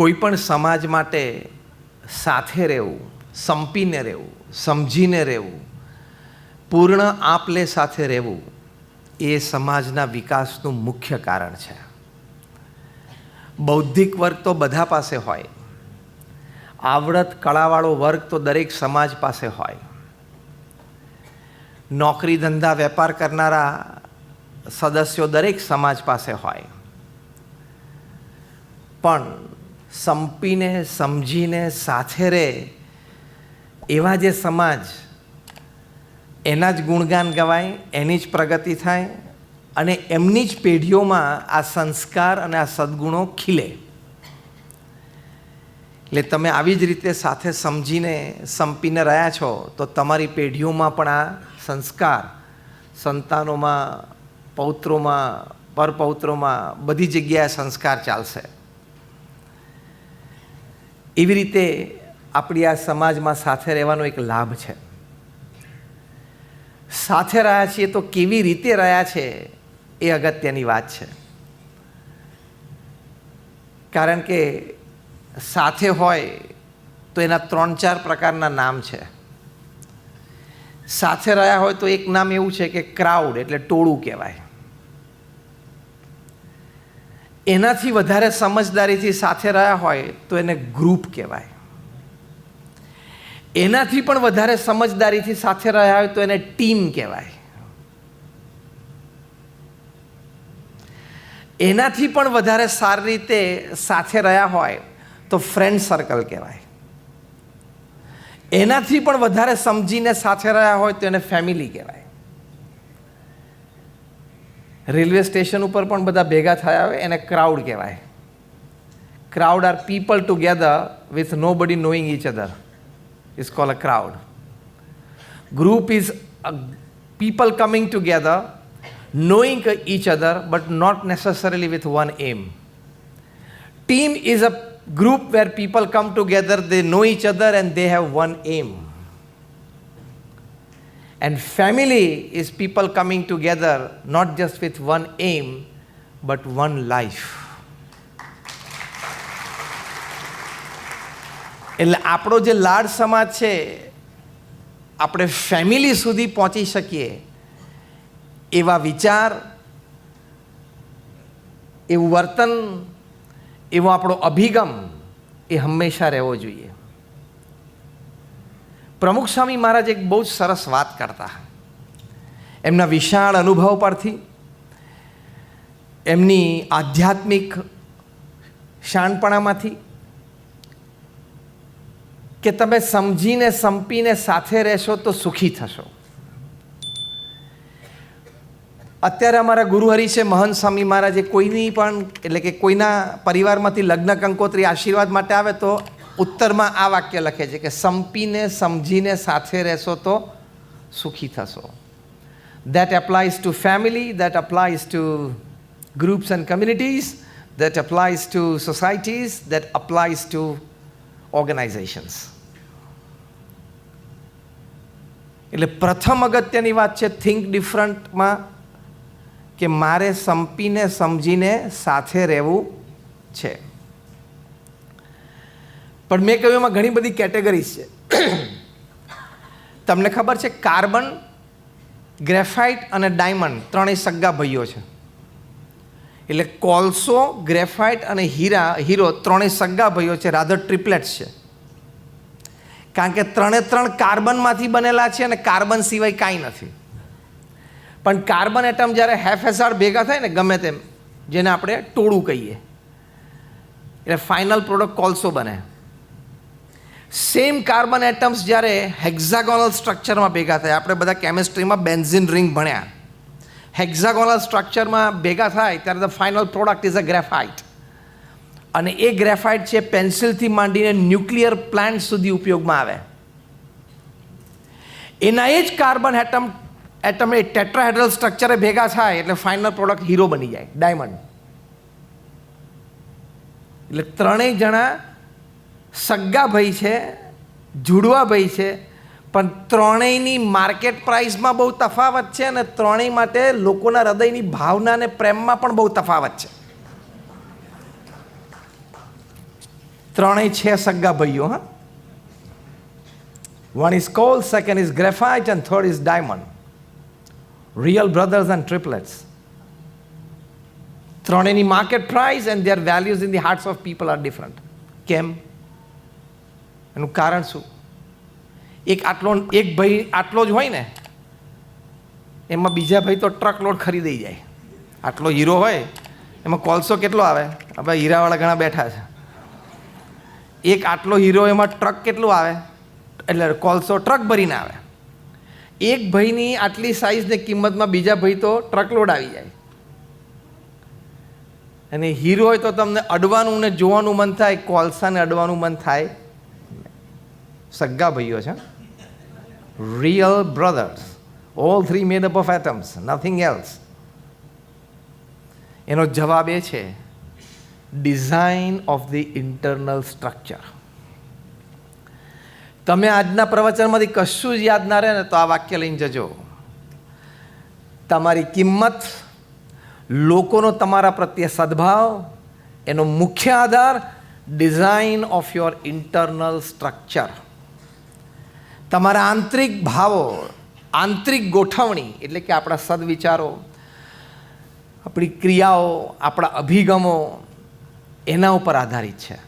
કોઈ પણ સમાજ માટે સાથે રહેવું, સંપીને રહેવું, સમજીને રહેવું, પૂર્ણ આપલે સાથે રહેવું એ સમાજના વિકાસનું મુખ્ય કારણ છે. બૌદ્ધિક વર્ગ તો બધા પાસે હોય. આવડત કળાવાળો વર્ગ તો દરેક સમાજ પાસે હોય. નોકરી ધંધા વેપાર કરનારા સદસ્યો દરેક સમાજ પાસે હોય. પણ સંપીને, સમજીને, સાથે રહે એવા જે સમાજ, એના જ ગુણગાન ગવાય, એની જ પ્રગતિ થાય અને એમની જ પેઢીઓમાં આ સંસ્કાર અને આ સદ્ગુણો ખીલે. એટલે તમે આવી જ રીતે સાથે સમજીને, સંપીને રહ્યા છો, તો તમારી પેઢીઓમાં પણ આ સંસ્કાર, સંતાનોમાં, પૌત્રોમાં, પરપૌત્રોમાં બધી જગ્યાએ સંસ્કાર ચાલશે. એવી રીતે આપણી આ સમાજમાં સાથે રહેવાનો એક લાભ છે. સાથે રહ્યા છીએ તો કેવી રીતે રહ્યા છે એ અગત્યની વાત છે. કારણ કે સાથે હોય તો એના ત્રણ ચાર પ્રકારના નામ છે. સાથે રહ્યા હોય તો એક નામ એવું છે કે ક્રાઉડ, એટલે ટોળું કહેવાય. એનાથી વધારે સમજદારીથી સાથે રહ્યા હોય તો એને ગ્રુપ કહેવાય. એનાથી પણ વધારે સમજદારીથી સાથે રહ્યા હોય તો એને ટીમ કહેવાય. એનાથી પણ વધારે સારી રીતે સાથે રહ્યા હોય તો ફ્રેન્ડ સર્કલ કહેવાય. એનાથી પણ વધારે સમજીને સાથે રહ્યા હોય તો એને ફેમિલી કહેવાય. રેલવે સ્ટેશન ઉપર પણ બધા ભેગા થયા હોય એને ક્રાઉડ કહેવાય crowd are people together with nobody knowing each other called a crowd. Group is a people coming together, knowing each other, but not necessarily with one aim. Team is a group where people come together, they know each other, and they have one aim. And family is people coming together, not just with one aim, but one life. એટલે આપણો જે લાડ સમાજ છે આપણે family સુધી પહોંચી શકીએ એવા વિચાર એવું વર્તન એવો આપણો અભિગમ એ હંમેશા રહેવો જોઈએ પ્રમુખ સ્વામી મહારાજ એક બહુ જ સરસ વાત કરતા એમના વિશાળ અનુભવ પરથી એમની આધ્યાત્મિક શાણપણામાંથી કે તમે સમજીને સંપીને સાથે રહેશો તો સુખી થશો. અત્યારે અમારા ગુરુહરિ છે મહંત સ્વામી મહારાજે કોઈની પણ, એટલે કે કોઈના પરિવારમાંથી લગ્ન કંકોત્રી આશીર્વાદ માટે આવે તો ઉત્તરમાં આ વાક્ય લખે છે કે સંપીને, સમજીને સાથે રહેશો તો સુખી થશો. That applies to family that applies to groups and communities that applies to societies that applies to organisations એટલે પ્રથમ અગત્યની વાત છે થિંક ડિફરન્ટમાં કે મારે સંપીને, સમજીને સાથે રહેવું છે. પણ મેં કહ્યું એમાં ઘણી બધી કેટેગરીઝ છે. તમને ખબર છે કાર્બન, ગ્રેફાઇટ અને ડાયમંડ ત્રણેય સગ્ગા ભાઈઓ છે. એટલે કોલસો, ગ્રેફાઇટ અને હીરા, હીરો ત્રણેય સગ્ગા ભાઈઓ છે રાધર ટ્રિપ્લેટ્સ છે. કારણ કે ત્રણે ત્રણ કાર્બનમાંથી બનેલા છે અને કાર્બન સિવાય કાંઈ નથી. પણ કાર્બન એટમ જ્યારે હેફેસાર ભેગા થાય ને, ગમે તેમ, જેને આપણે ટોળું કહીએ. એટલે ફાઇનલ પ્રોડક્ટ કોલસો બને. સેમ કાર્બન એટમ્સ જ્યારે હેક્ઝાગોનલ સ્ટ્રક્ચરમાં ભેગા થાય, આપણે બધા કેમિસ્ટ્રીમાં બેન્ઝિન રિંગ ભણ્યા. હેક્ઝાગોનલ સ્ટ્રક્ચરમાં ભેગા થાય, ત્યારે the final product is a graphite અને એ ગ્રેફાઇટ છે પેન્સિલથી માંડીને ન્યુક્લિયર પ્લાન્ટ સુધી ઉપયોગમાં આવે. એના એ જ કાર્બન એટમ એટમ એ ટેટ્રાહેડ્રલ સ્ટ્રક્ચરે ભેગા થાય, એટલે ફાઇનલ પ્રોડક્ટ હીરો બની જાય ડાયમંડ એટલે ત્રણેય જણા સગ્ગા ભાઈ છે, જુડવાભાઈ છે, પણ ત્રણેયની માર્કેટ પ્રાઇસમાં બહુ તફાવત છે અને ત્રણેય માટે લોકોના હૃદયની ભાવના અને પ્રેમમાં પણ બહુ તફાવત છે. ત્રણેય છે સગ્ગા ભાઈઓ હા. One is coal second is graphite and third is diamond real brothers and triplets ત્રણેયની market price and their values in the hearts of people are different કેમ? એનું કારણ શું? એક આટલો, એક ભાઈ આટલો જ હોય ને, એમાં બીજા ભાઈ તો ટ્રક લોડ ખરીદી જાય. આટલો હીરો હોય, એમાં કોલસો કેટલો આવે? આપણે હીરાવાળા ઘણા બેઠા છે. એક આટલો હીરો એમાં ટ્રક કેટલું આવે? એટલે કોલસો ટ્રક ભરીને આવે. એક ભાઈની આટલી સાઈઝને કિંમતમાં બીજા ભાઈ તો ટ્રક લોડ આવી જાય. અને હીરો હોય તો તમને અડવાનું ને જોવાનું મન થાય, કોલસાને અડવાનું મન થાય. સગ્ગા ભાઈઓ છે. Real brothers all three made up of atoms nothing else એનો જવાબ એ છે design of the internal structure તમે આજના પ્રવચનમાંથી કશું જ યાદ ના રહે ને તો આ વાક્ય લઈને જજો. તમારી કિંમત, લોકોનો તમારા પ્રત્યે સદભાવ, એનો મુખ્ય આધાર design of your internal structure તમારા આંતરિક ભાવો, આંતરિક ગોઠવણી એટલે કે આપણા સદવિચારો, આપણી ક્રિયાઓ, આપણા અભિગમો, એના ઉપર આધારિત છે.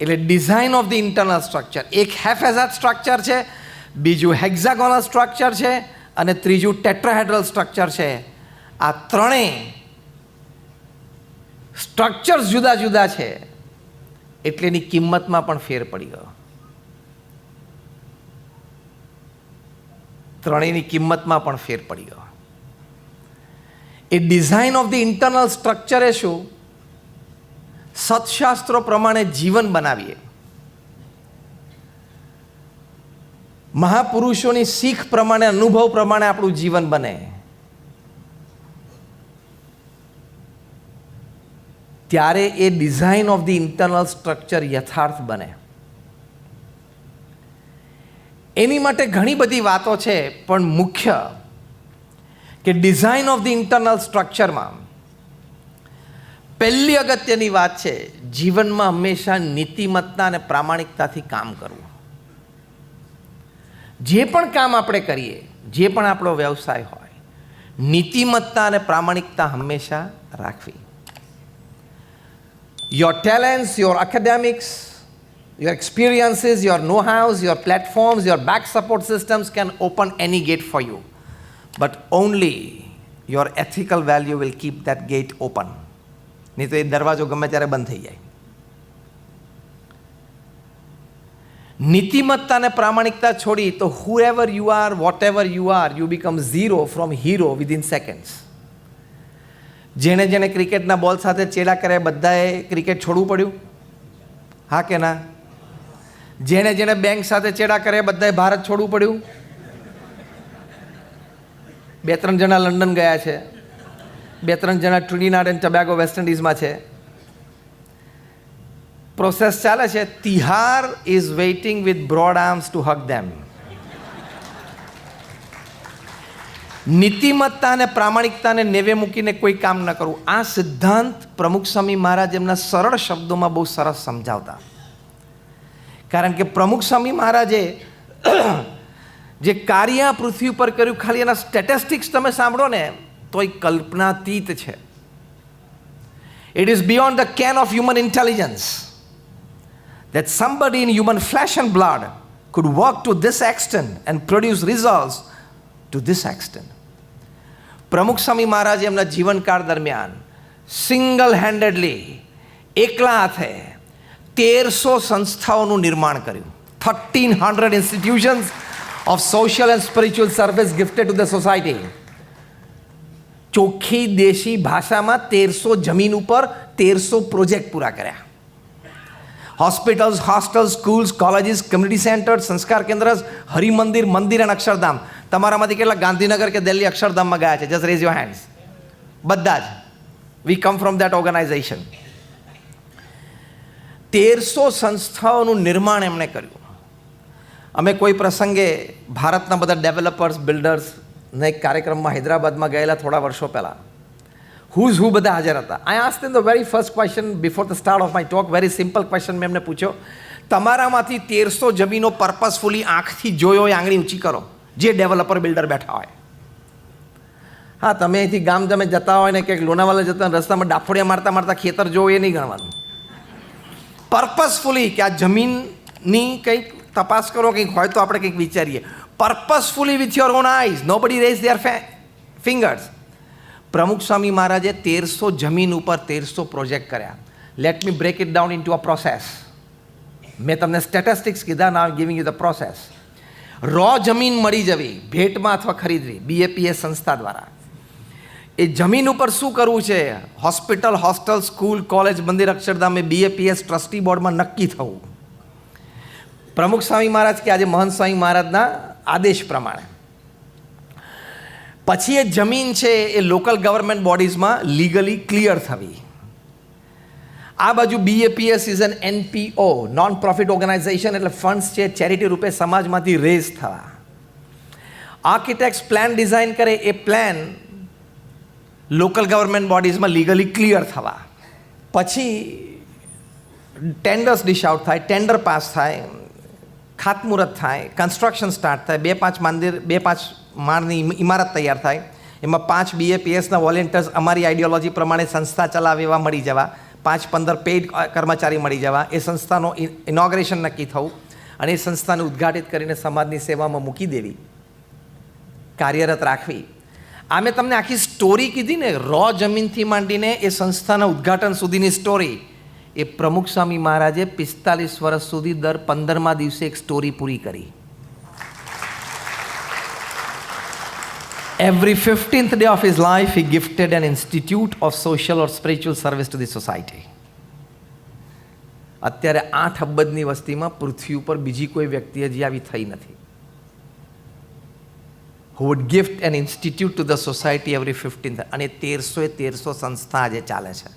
એટલે design of the internal structure. એક હેફેઝાટ સ્ટ્રક્ચર છે, બીજું હેક્ઝાગોનલ સ્ટ્રક્ચર છે, અને ત્રીજું ટેટ્રાહેડ્રલ સ્ટ્રક્ચર છે. આ ત્રણેય સ્ટ્રક્ચર્સ જુદા જુદા છે. એટલે એની કિંમતમાં પણ ફેર પડી ગયો. ત્રણેયની કિંમતમાં પણ ફેર પડી ગયો. એ design of the internal structure એ શું? સત્શાસ્ત્રો પ્રમાણે જીવન બનાવીએ. મહાપુરુષોની શીખ પ્રમાણે, અનુભવ પ્રમાણે આપણું જીવન બને. ત્યારે એ design of the internal structure યથાર્થ બને. એની માટે ઘણી બધી વાતો છે, પણ મુખ્ય કે ડિઝાઇન ઓફ ધી ઇન્ટરનલ સ્ટ્રક્ચરમાં પહેલી અગત્યની વાત છે, જીવનમાં હંમેશા નીતિમત્તા અને પ્રામાણિકતાથી કામ કરવું. જે પણ કામ આપણે કરીએ, જે પણ આપણો વ્યવસાય હોય, નીતિમત્તા અને પ્રામાણિકતા હંમેશા રાખવી. Your talents, your academics, your experiences, your know hows, your platforms, your back support systems can open any gate for you. But only your ethical value will keep that gate open. નહીં તો એ દરવાજો ગમે ત્યારે બંધ થઈ જાય નીતિમત્તા પ્રામાણિકતા છોડી તો whoever you are whatever you are you become zero from hero within seconds જેણે જેણે ક્રિકેટના બોલ સાથે ચેડા કર્યા, બધાએ ક્રિકેટ છોડવું પડ્યું? હા કે ના? જેણે જેણે બેંક સાથે ચેડા કર્યા, બધાએ ભારત છોડવું પડ્યું? બે ત્રણ જણા લંડન ગયા છે. બે ત્રણ જણા ટ્રિનિનાડ એન્ડ ટબેગો વેસ્ટ ઇન્ડિઝમાં છે. પ્રોસેસ ચાલે છે. Tihar is waiting with broad arms to hug them નીતિમત્તા અને પ્રામાણિકતાને નેવે મૂકીને કોઈ કામ ન કરવું. આ સિદ્ધાંત પ્રમુખ સ્વામી મહારાજ એમના સરળ શબ્દોમાં બહુ સરસ સમજાવતા. કારણ કે પ્રમુખ સ્વામી મહારાજે જે કાર્ય પૃથ્વી ઉપર કર્યું, ખાલી એના સ્ટેટિસ્ટિક્સ તમે સાંભળો ને તો એ કલ્પનાતીત છે. It is beyond the ken of human intelligence that somebody in human flesh and blood could work to this extent and produce results to this extent. પ્રમુખ સ્વામી મહારાજ એમના જીવનકાળ દરમિયાન સિંગલ હેન્ડેડલી એકલા હાથે તેરસો સંસ્થાઓનું નિર્માણ કર્યું. Thirteen hundred institutions of social and spiritual service gifted to the society ચોખ્ખી દેશી ભાષામાં તેરસો જમીન ઉપર તેરસો પ્રોજેક્ટ પૂરા કર્યા. Hospitals, hostels, schools, colleges, community centre સંસ્કાર કેન્દ્ર, હરિમંદિર, મંદિર અને અક્ષરધામ. તમારામાંથી કેટલા ગાંધીનગર કે દિલ્હી અક્ષરધામમાં ગયા છે. જસ્ટ રેઝ યોર હેન્ડ્સ બધા જ. We come from that organisation તેરસો સંસ્થાઓનું નિર્માણ એમણે કર્યું. અમે કોઈ પ્રસંગે ભારતના બધા ડેવલપર્સ બિલ્ડર્સને એક કાર્યક્રમમાં હૈદરાબાદમાં ગયેલા થોડા વર્ષો પહેલાં. હુઝ હુ બધા હાજર હતા. I ask the very first question before the start of my talk very simple question મેં એમને પૂછ્યો. તમારામાંથી તેરસો જમીનો પર્પઝફુલી આંખથી જોયો હોય આંગળી ઊંચી કરો. જે ડેવલપર બિલ્ડર બેઠા હોય. હા, તમે અહીંથી ગામ તમે જતા હોય ને ક્યાંક લોનાવાલા જતા રસ્તામાં ડાફોડિયા મારતા મારતા ખેતર જોવો એ નહીં ગણવાનું. પર્પસફુલી કે આ જમીનની કંઈક તપાસ કરો, કંઈક હોય તો આપણે કંઈક વિચારીએ. Purposefully with your own eyes nobody raise their fingers પ્રમુખ સ્વામી મહારાજે તેરસો જમીન ઉપર તેરસો પ્રોજેક્ટ કર્યા. Let me break it down into a process મેં તમને સ્ટેટિસ્ટિક્સ કીધા ના giving you the process raw જમીન મળી જવી, ભેટમાં અથવા ખરીદવી બીએપીએસ સંસ્થા દ્વારા. એ જમીન ઉપર શું કરવું છે? હોસ્પિટલ, હોસ્ટેલ, સ્કૂલ, કોલેજ, મંદિર, અક્ષરધામે બીએપીએસ ટ્રસ્ટી બોર્ડમાં નક્કી થવું. પ્રમુખ સ્વામી મહારાજ કે આજે મહંત સ્વામી મહારાજના આદેશ પ્રમાણે. પછી એ જમીન છે એ લોકલ ગવર્મેન્ટ બોડીઝમાં લીગલી ક્લિયર થવી. આ બાજુ BAPS is an NPO non profit organisation એટલે ફંડ્સ છે ચેરિટી રૂપે સમાજમાંથી રેઝ થવા. આર્કિટેક્ટ્સ પ્લાન ડિઝાઇન કરે, એ પ્લાન લોકલ ગવર્મેન્ટ બોડીઝમાં લીગલી ક્લિયર થવા. પછી ટેન્ડર્સ ડિશ આઉટ થાય ટેન્ડર પાસ થાય, ખાતમુહૂર્ત થાય કન્સ્ટ્રક્શન સ્ટાર્ટ થાય, બે પાંચ મંદિર, બે પાંચ માળની ઇમ- ઇમારત તૈયાર થાય, એમાં પાંચ બીએપીએસના વોલેન્ટિયર્સ અમારી આઈડિયોલોજી પ્રમાણે સંસ્થા ચલાવે એવા મળી જવા. પાંચ, પંદર પેઇડ કર્મચારી મળી જવા. એ સંસ્થાનો ઇનોગ્રેશન નક્કી થવું અને એ સંસ્થાને ઉદ્ઘાટિત કરીને સમાજની સેવામાં મૂકી દેવી. કાર્યરત રાખવી. આ મેં તમને આખી સ્ટોરી કીધી ને રો જમીનથી માંડીને એ સંસ્થાના ઉદ્ઘાટન સુધીની સ્ટોરી એ પ્રમુખ સ્વામી મહારાજે પિસ્તાલીસ વર્ષ સુધી દર પંદરમા દિવસે એક સ્ટોરી પૂરી કરી. Every fifteenth day of his life, he gifted an institute of social or spiritual service to the society અત્યારે આઠ અબજની વસ્તીમાં પૃથ્વી ઉપર બીજી કોઈ વ્યક્તિ હજી આવી થઈ નથી. Who would gift an institute to the society every fifteenth અને તેરસો એ તેરસો સંસ્થા આજે ચાલે છે.